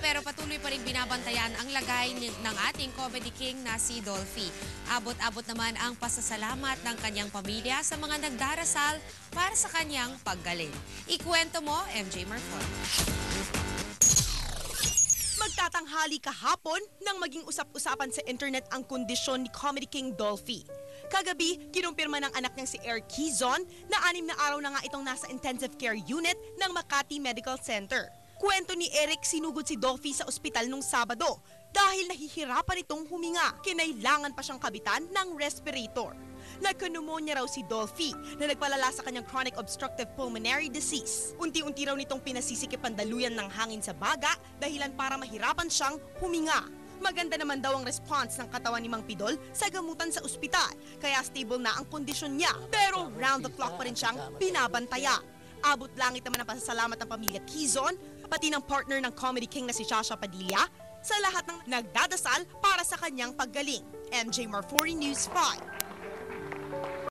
pero patuloy pa rin binabantayan ang lagay ng ating comedy king na si Dolphy. Abot-abot naman ang pasasalamat ng kanyang pamilya sa mga nagdarasal para sa kanyang paggaling. Ikwento mo, MJ Marfon. Magtatanghali kahapon nang maging usap-usapan sa internet ang kondisyon ni Comedy King Dolphy. Kagabi, kinumpirma ng anak niyang si Eric Quizon na anim na araw na nga itong nasa intensive care unit ng Makati Medical Center. Kwento ni Eric, sinugod si Dolphy sa ospital nung Sabado dahil nahihirapan itong huminga. Kinailangan pa siyang kabitan ng respirator. Nagka-pneumonia raw si Dolphy na nagpalala sa kanyang chronic obstructive pulmonary disease. Unti-unti raw nitong pinasisikip ang daluyan ng hangin sa baga dahilan para mahirapan siyang huminga. Maganda naman daw ang response ng katawan ni Mang Pidol sa gamutan sa ospital, kaya stable na ang kondisyon niya. Pero round the clock pa rin siyang binabantayan. Abot langit naman ang pasasalamat ng pamilya Quezon, pati ng partner ng Comedy King na si Shasha Padilla, sa lahat ng nagdadasal para sa kanyang paggaling. MJ Marfori News 5.